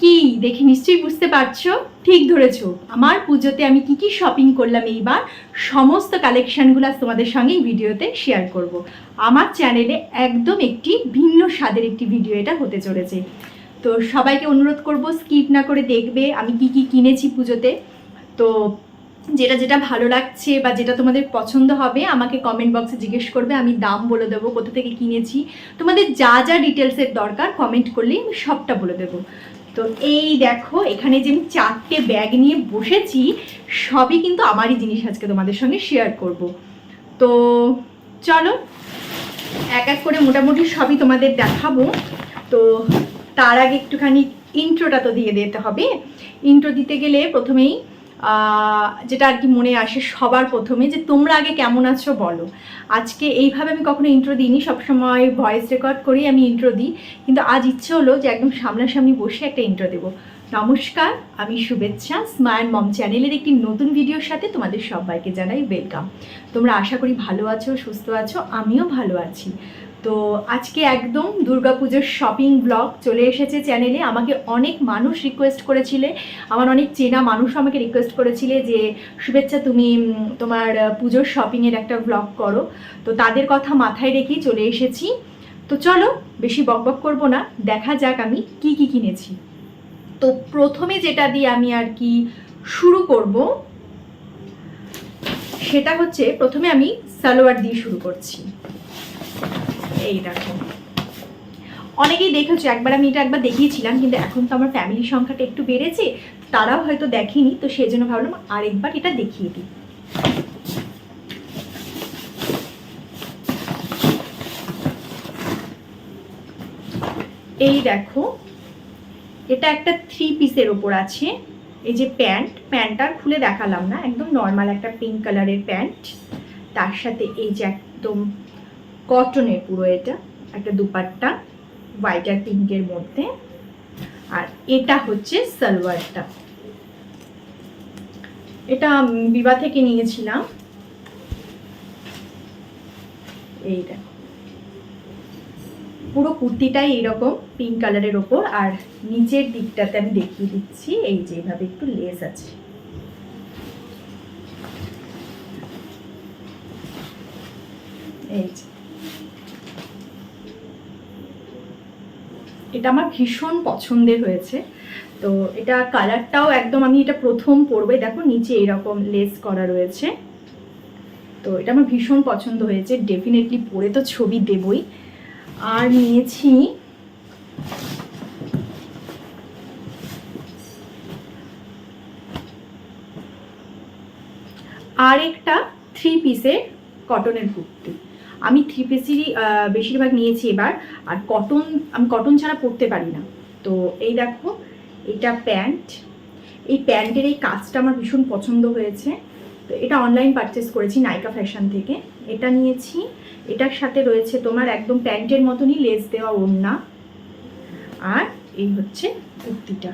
কি, দেখে নিশ্চয়ই বুঝতে পারছ? ঠিক ধরেছো। আমার পুজোতে আমি কি কি শপিং করলাম এইবার? সমস্ত কালেকশনগুলো তোমাদের সঙ্গে এই ভিডিওতে শেয়ার করব। আমার চ্যানেলে একদম একটি ভিন্ন স্বাদের একটি ভিডিও এটা হতে চলেছে। তো সবাইকে অনুরোধ করব স্কিপ না করে দেখবে আমি কি কি কিনেছি পুজোতে। তো যেটা যেটা ভালো লাগছে বা যেটা তোমাদের পছন্দ হবে, আমাকে কমেন্ট বক্সে জিজ্ঞেস করবে, আমি দাম বলে দেবো, কোথা থেকে কিনেছি। তোমাদের যা যা ডিটেলসের দরকার কমেন্ট করলেই আমি সবটা বলে দেবো। তো এই দেখো, এখানে যে আমি চারটে ব্যাগ নিয়ে বসেছি, সবই কিন্তু আমারই জিনিস আজকে তোমাদের সঙ্গে শেয়ার করব। তো চলো, এক এক করে মোটামুটি সবই তোমাদের দেখাবো। তো তার আগে একটুখানি ইন্ট্রোটা তো দিয়ে দিতে হবে। ইন্ট্রো দিতে গেলে প্রথমেই যেটা আর কি মনে আসে সবার প্রথমে যে তোমরা আগে কেমন আছো বলো। আজকে এইভাবে আমি কখনো ইন্ট্রো দিইনি, সবসময় ভয়েস রেকর্ড করেই আমি ইন্ট্রো দিই। কিন্তু আজ ইচ্ছে হলো যে একদম সামনাসামনি বসে একটা ইন্ট্রো দেবো। নমস্কার, আমি শুভেচ্ছা স্মার্ট মম চ্যানেলের একটি নতুন ভিডিওর সাথে তোমাদের সবাইকে জানাই ওয়েলকাম তোমরা আশা করি ভালো আছো, সুস্থ আছো, আমিও ভালো আছি। তো আজকে একদম দুর্গাপুজোর শপিং ব্লগ চলে এসেছে চ্যানেলে আমাকে অনেক মানুষ রিকোয়েস্ট করেছিলে। আমার অনেক চেনা মানুষ আমাকে রিকোয়েস্ট করেছিলে যে, শুভেচ্ছা, তুমি তোমার পুজোর শপিংয়ের একটা ব্লগ করো। তো তাদের কথা মাথায় রেখেই চলে এসেছি। তো চলো, বেশি বকবক করব না। দেখা যাক আমি কি কি কিনেছি। তো প্রথমে যেটা দিয়ে আমি আর কি শুরু করব, সেটা হচ্ছে প্রথমে আমি সালোয়ার দিয়ে শুরু করছি। এই দেখো। অনেকেই দেখেছ, একবার আমি এটা একবার দেখিয়েছিলাম, কিন্তু এখন তো আমার ফ্যামিলির সংখ্যাটা একটু বেড়েছে, তারাও হয়তো দেখেনি, তো সেই জন্য ভাবলাম আরেকবার এটা দেখিয়ে দিই। এই দেখো, এটা একটা থ্রি পিসের ওপর আছে, এই যে প্যান্ট, প্যান্টটা খুলে দেখালাম না, একদম নর্মাল একটা পিঙ্ক কালারের প্যান্ট, তার সাথে এই যে একদম কটনের পুরো এটা, একটা দুপাট্টা হোয়াইট আর পিঙ্কের মধ্যে। আর এটা হচ্ছে সালোয়ারটা। এটা বিবা থেকে নিয়েছিলাম। এই পুরো কুর্তিটাই এইরকম পিঙ্ক কালারের ওপর। আর নিচের দিকটাতে আমি দেখিয়ে দিচ্ছি, এই যে এভাবে একটু লেস আছে। এই যে। এটা আমার ভীষণ পছন্দের হয়েছে। তো এটা কালারটাও একদম আমি এটা প্রথম পরবে। দেখো, নিচে এরকম লেস করা রয়েছে। তো এটা আমার ভীষণ পছন্দ হয়েছে। ডেফিনেটলি পরে তো ছবি দেবই। আর নিয়েছি আর একটা থ্রি পিসের কটনের কুর্তি। আমি থ্রি পিসেরই বেশিরভাগ নিয়েছি এবার। আর কটন আমি কটন ছাড়া পরতে পারি না। তো এই দেখো, এটা প্যান্ট। এই প্যান্টের এই কাজটা আমার ভীষণ পছন্দ হয়েছে। তো এটা অনলাইন পারচেস করেছি নাইকা ফ্যাশন থেকে। এটা নিয়েছি। এটার সাথে রয়েছে তোমার একদম প্যান্টের মতনই লেস দেওয়া ওড়না। আর এই হচ্ছে কুর্তিটা।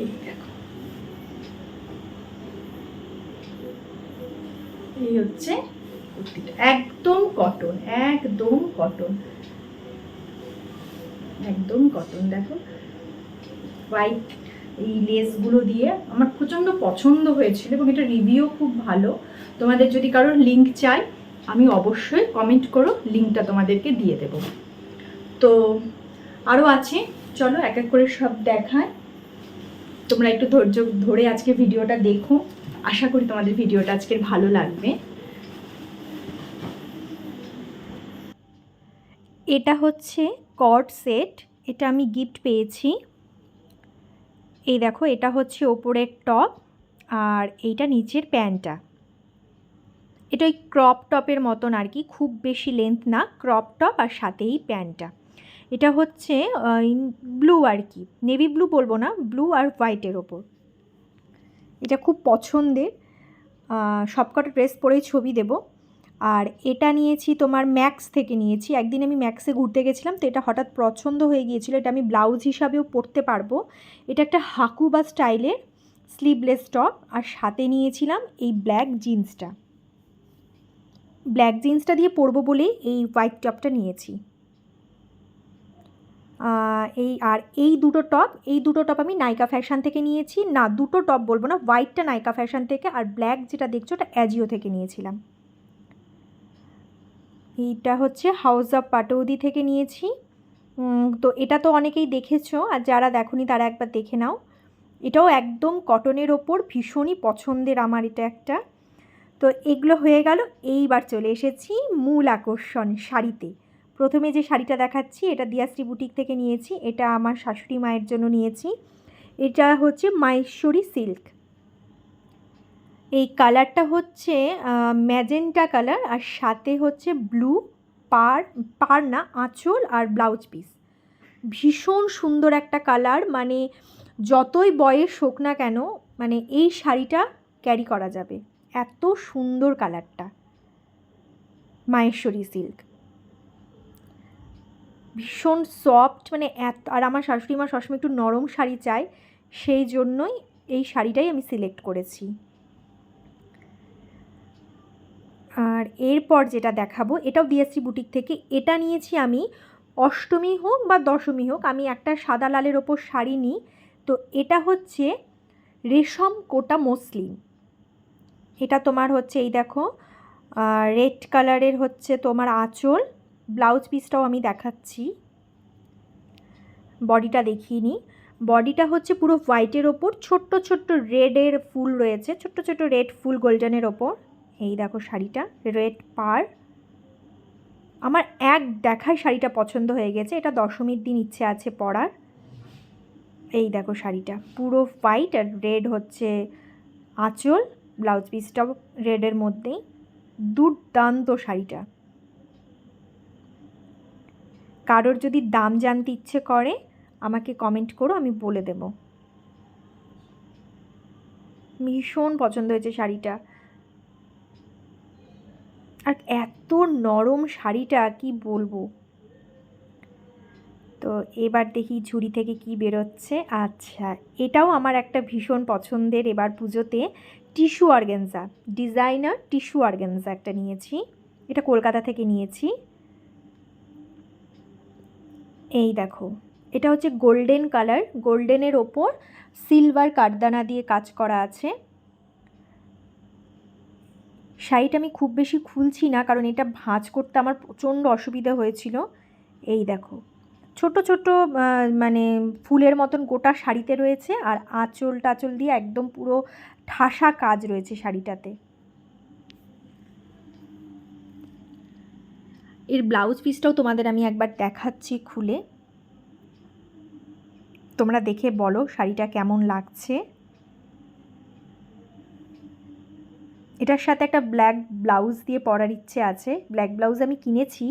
এই দেখো এই হচ্ছে একদম কটন একদম কটন। একদম কটন, দেখো। হোয়াইট এই লেসগুলো দিয়ে আমার প্রচণ্ড পছন্দ হয়েছিল এবং এটা রিভিউ খুব ভালো। তোমাদের যদি কারোর লিঙ্ক চাই, আমি অবশ্যই কমেন্ট করো লিঙ্কটা তোমাদেরকে দিয়ে দেব। তো আরও আছে, চলো এক এক করে সব দেখায় তোমরা একটু ধৈর্য ধরে আজকে ভিডিওটা দেখো। আশা করি তোমাদের ভিডিওটা আজকের ভালো লাগবে। এটা হচ্ছে কর্ড সেট, এটা আমি গিফট পেয়েছি। এই দেখো, এটা হচ্ছে ওপরের টপ আর এইটা নিচের প্যান্টটা। এটা ওই ক্রপ টপের মতন আর কি, খুব বেশি লেন্থ না, ক্রপ টপ আর সাথেই প্যান্টটা। এটা হচ্ছে ব্লু আর কি নেভি ব্লু বলব না, ব্লু আর হোয়াইটের ওপর। এটা খুব পছন্দের সবকটা ড্রেস পরেই ছবি দেব। আর এটা নিয়েছি তোমার ম্যাক্স থেকে নিয়েছি। একদিন আমি ম্যাক্সে ঘুরতে গেছিলাম তো এটা হঠাৎ পছন্দ হয়ে গিয়েছিল। এটা আমি ব্লাউজ হিসাবেও পরতে পারব। এটা একটা হাকু বা স্টাইলের স্লিভলেস টপ আর সাথে নিয়েছিলাম এই ব্ল্যাক জিন্সটা ব্ল্যাক জিন্সটা দিয়ে পরবো বলেই এই হোয়াইট টপটা নিয়েছি। এই আর এই দুটো টপ এই দুটো টপ আমি নাইকা ফ্যাশন থেকে নিয়েছি। না, দুটো টপ বলব না হোয়াইটটা নাইকা ফ্যাশন থেকে আর ব্ল্যাক যেটা দেখছ ওটা অ্যাজিও থেকে নিয়েছিলাম। এইটা হচ্ছে হাউস অফ পাটৌদি থেকে নিয়েছি। তো এটা তো অনেকেই দেখেছ, আর যারা দেখোনি তারা একবার দেখে নাও। এটাও একদম কটনের ওপর ভীষণই পছন্দের আমার এটা একটা। তো এগুলো হয়ে গেল, এইবার চলে এসেছি মূল আকর্ষণ শাড়িতে। প্রথমে যে শাড়িটা দেখাচ্ছি, এটা দিয়াশ্রী বুটিক থেকে নিয়েছি, এটা আমার শাশুড়ি মায়ের জন্য নিয়েছি। এটা হচ্ছে মাহেশ্বরী সিল্ক। এই কালারটা হচ্ছে ম্যাজেন্টা কালার আর সাথে হচ্ছে ব্লু, পার পার না, আঁচল আর ব্লাউজ পিস। ভীষণ সুন্দর একটা কালার মানে যতই বয়স হোক না কেন মানে এই শাড়িটা ক্যারি করা যাবে। এত সুন্দর কালারটা। মাহেশ্বরী সিল্ক। ভীষণ সফট মানে এত, আর আমার শাশুড়ি মা সবসময় একটু নরম শাড়ি চায়, সেই জন্যই এই শাড়িটাই আমি সিলেক্ট করেছি। আর এরপর যেটা দেখাবো, এটাও দিয়েছি বুটিক থেকে। এটা নিয়েছি আমি অষ্টমী হোক বা দশমী হোক, আমি একটা সাদা লালের ওপর শাড়ি নিই। তো এটা হচ্ছে রেশম কোটা মসলিন। এটা তোমার হচ্ছে এই দেখো রেড কালারের হচ্ছে তোমার আঁচল। ব্লাউজ পিসটাও আমি দেখাচ্ছি। বডিটা দেখিয়ে নিই। বডিটা হচ্ছে পুরো হোয়াইটের ওপর, ছোট্ট ছোট্ট রেডের ফুল রয়েছে, ছোট্ট ছোট্ট রেড ফুল গোল্ডেনের ওপর। এই দেখো শাড়িটা রেড পার। আমার এক দেখায় শাড়িটা পছন্দ হয়ে গেছে, এটা দশমীর দিন ইচ্ছে আছে পরার। এই দেখো শাড়িটা, পুরো হোয়াইট আর রেড হচ্ছে আঁচল ব্লাউজ পিসটাও রেডের মধ্যেই। দুর্দান্ত শাড়িটা। কারোর যদি দাম জানতে ইচ্ছে করে, আমাকে কমেন্ট করো, আমি বলে দেব। ভীষণ পছন্দ হয়েছে শাড়িটা। আর এত নরম শাড়িটা, কি বলব? তো এবার দেখি ঝুড়ি থেকে কি বেরোচ্ছে। আচ্ছা এটাও আমার একটা ভীষণ পছন্দের এবার পুজোতে tissue organza. Designer tissue organza একটা নিয়েছি। এটা কলকাতা থেকে নিয়েছি। এই দেখো, এটা হচ্ছে গোল্ডেন কালার। গোল্ডেনের ওপর সিলভার কাঠদানা দিয়ে কাজ করা আছে। শাড়িটা আমি খুব বেশি খুলছি না, কারণ এটা ভাঁজ করতে আমার প্রচণ্ড অসুবিধা হয়েছিল। এই দেখো ছোট ছোট মানে ফুলের মতন গোটা শাড়িতে রয়েছে আর আঁচল টাচল দিয়ে একদম পুরো ঠাসা কাজ রয়েছে শাড়িটাতে। এর ব্লাউজ পিসটাও তোমাদের আমি একবার দেখাচ্ছি খুলে। তোমরা দেখে বলো শাড়িটা কেমন লাগছে। এটার সাথে একটা ব্ল্যাক ব্লাউজ দিয়ে পরার ইচ্ছে আছে। ব্ল্যাক ব্লাউজ আমি কিনেছি,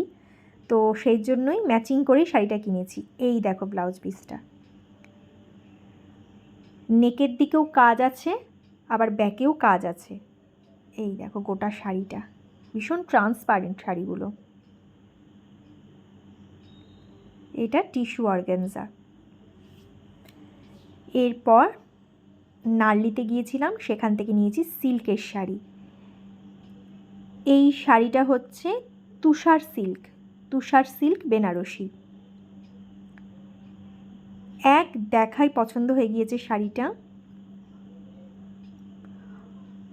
তো সেই জন্যই ম্যাচিং করেই শাড়িটা কিনেছি। এই দেখো ব্লাউজ পিসটা নেকের দিকেও কাজ আছে, আবার ব্যাকেও কাজ আছে। এই দেখো গোটা শাড়িটা। ভীষণ ট্রান্সপারেন্ট শাড়িগুলো। এটা টিস্যু অর্গানজা এরপর নার্লিতে গিয়েছিলাম, সেখান থেকে নিয়েছি সিল্কের শাড়ি। এই শাড়িটা হচ্ছে তুষার সিল্ক তুষার সিল্ক বেনারসি। এক দেখাই পছন্দ হয়ে গিয়েছে শাড়িটা।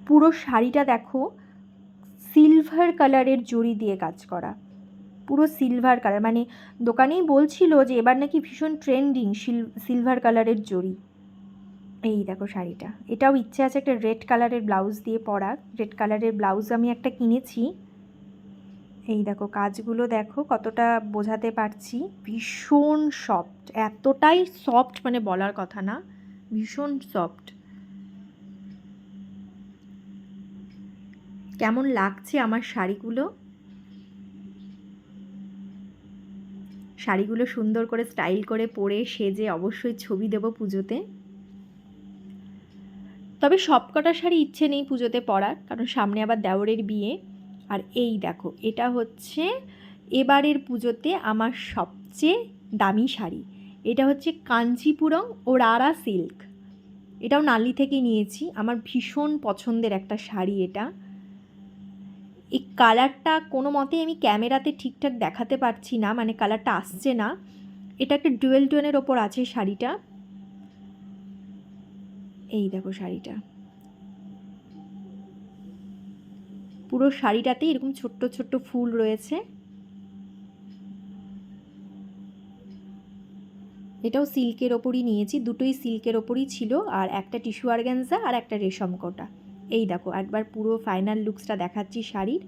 পুরো শাড়িটা দেখো, সিলভার কালারের জড়ি দিয়ে কাজ করা। পুরো সিলভার কালার মানে দোকানেই বলছিল যে এবার নাকি ভীষণ ট্রেন্ডিং সিলভার কালারের জড়ি। এই দেখো শাড়িটা। এটাও ইচ্ছে আছে একটা রেড কালারের ব্লাউজ দিয়ে পরা। রেড কালারের ব্লাউজ আমি একটা কিনেছি। এই দেখো কাজগুলো দেখো কতটা বোঝাতে পারছি। ভীষণ সফট এতটাই সফট মানে বলার কথা না, ভীষণ সফট কেমন লাগছে আমার শাড়িগুলো? শাড়িগুলো সুন্দর করে স্টাইল করে পরে সেজে অবশ্যই ছবি দেব পুজোতে। তবে সবকটা শাড়ি ইচ্ছে নেই পুজোতে পরার, কারণ সামনে আবার দেওরের বিয়ে। আর এই দেখো, এটা হচ্ছে এবারের পুজোতে আমার সবচেয়ে দামি শাড়ি। এটা হচ্ছে কাঞ্চিপুরম ও রারা সিল্ক। এটাও নালি থেকে নিয়েছি, আমার ভীষণ পছন্দের একটা শাড়ি এটা। এই কালারটা কোনো মতে আমি ক্যামেরাতে ঠিকঠাক দেখাতে পারছি না মানে কালারটা আসছে না। এটা একটা ডুয়েল টোনের ওপর আছে শাড়িটা। এই দেখো শাড়িটা। পুরো শাড়িটাতে এরকম ছোট্ট ছোট্ট ফুল রয়েছে। এটাও সিল্কের ওপরই নিয়েছি, দুটোই সিল্কের ওপরই ছিল, আর একটা টিস্যু আর্গ্যানজা আর একটা রেশম কোটা। এই দেখো, একবার পুরো ফাইনাল লুকসটা দেখাচ্ছি শাড়ির।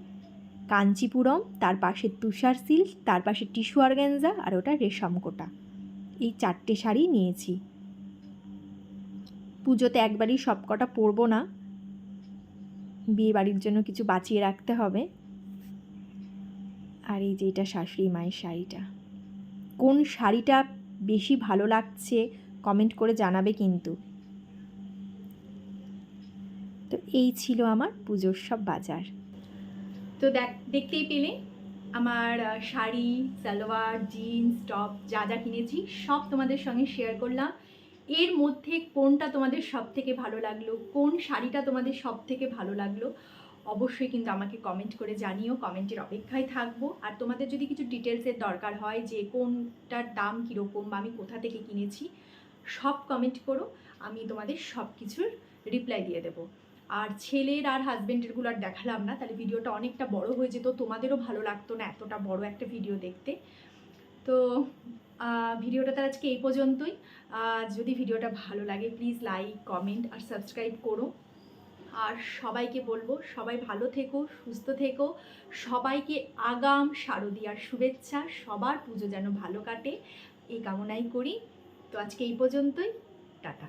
কাঞ্চিপুরম, তার পাশে তুষার সিল্ক, তার পাশে টিস্যু আর্গ্যানজা আর ওটা রেশম কোটা। এই চারটে শাড়ি নিয়েছি। পুজোতে একবারই সব কটা পরবো না। বিয়ে বাড়ির জন্য কিছু বাঁচিয়ে রাখতে হবে। আর এই যে এটা শাশুড়ি মায়ের শাড়িটা। কোন শাড়িটা বেশি ভালো লাগছে কমেন্ট করে জানাবে কিন্তু। তো এই ছিল আমার পুজোর সব বাজার। তো দেখ, দেখতেই পেলে আমার শাড়ি, সালোয়ার, জিন্স, টপ যা যা কিনেছি সব তোমাদের সঙ্গে শেয়ার করলাম। এর মধ্যে কোনটা তোমাদের সব থেকে ভালো লাগল? কোন শাড়িটা তোমাদের সব থেকে ভালো লাগল? অবশ্যই কিন্তু আমাকে কমেন্ট করে জানিও। কমেন্টের অপেক্ষায় থাকব। আর তোমাদের যদি কিছু ডিটেলসের দরকার হয় যে কোনটার দাম কীরকম বা আমি কোথা থেকে কিনেছি, সব কমেন্ট করো। আমি তোমাদের সব কিছুর রিপ্লাই দিয়ে দেবো। আর ছেলের আর হাজব্যান্ডেরগুলো আর দেখালাম না। তাহলে ভিডিওটা অনেকটা বড় হয়ে যেত। তোমাদেরও ভালো লাগতো না এতটা বড় একটা ভিডিও দেখতে। তো ভিডিওটা তার আজকে এই পর্যন্তই। যদি ভিডিওটা ভালো লাগে প্লিজ লাইক কমেন্ট আর সাবস্ক্রাইব করো। আর সবাইকে বলব, সবাই ভালো থেকো, সুস্থ থেকো। সবাইকে আগাম শারদীয়ার শুভেচ্ছা। সবার পুজো যেন ভালো কাটে, এই কামনাই করি। তো আজকে এই পর্যন্তই। টাটা।